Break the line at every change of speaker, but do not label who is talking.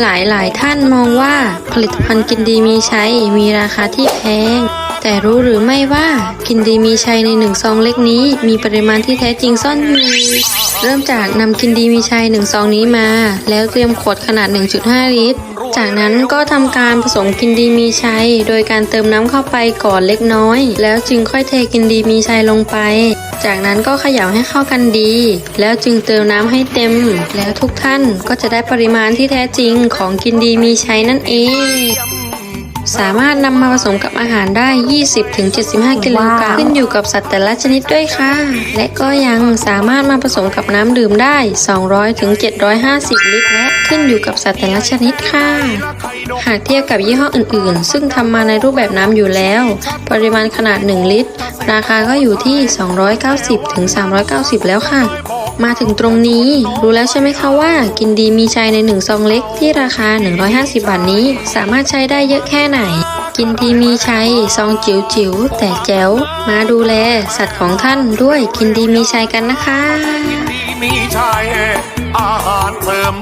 หลายหลายท่านมองว่าผลิตภัณฑ์กินดีมีใช้มีราคาที่แพง แต่รู้หรือไม่ว่ากินดีมีชัยในหนึ่งซองเล็กนี้ มีปริมาณที่แท้จริงซ่อนอยู่ เริ่มจากนำกินดีมีชัยหนึ่งซองนี้มา แล้วเตรียมขวดขนาด 1.5 ลิตร จากนั้นก็ทำการผสมกินดีมีชัย โดยการเติมน้ำเข้าไปก่อนเล็กน้อย แล้วจึงค่อยเทกินดีมีชัยลงไป จากนั้นก็เขย่าให้เข้ากันดี แล้วจึงเติมน้ำให้เต็ม แล้วทุกท่านก็จะได้ปริมาณที่แท้จริงของกินดีมีชัยนั่นเอง สามารถนำมาผสมกับอาหารได้ 20-75 กิโลกรัมขึ้นอยู่กับสัตว์แต่ละชนิดด้วยค่ะ และก็ยังสามารถมาผสมกับน้ำดื่มได้ 200-750 ลิตร และขึ้นอยู่กับสัตว์แต่ละชนิดค่ะ หากเทียบกับยี่ห้ออื่น ๆ ซึ่งทำมาในรูปแบบน้ำอยู่แล้ว ปริมาณขนาด 1 ลิตร ราคาก็อยู่ที่ 290-390 แล้วค่ะ มาถึงตรงนี้ รู้แล้วใช่ไหมคะว่า กินดีมีชัยใน 1 ซองเล็กที่ราคา 150 บาทนี้ สามารถใช้ได้เยอะแค่ไหน กินดีมีชัยซองจิ๋วจิ๋วแต่แจ๋ว มาดูแล สัตว์ของท่านด้วยกินดีมีชัยกันนะคะ
มีชายอาหารเสริม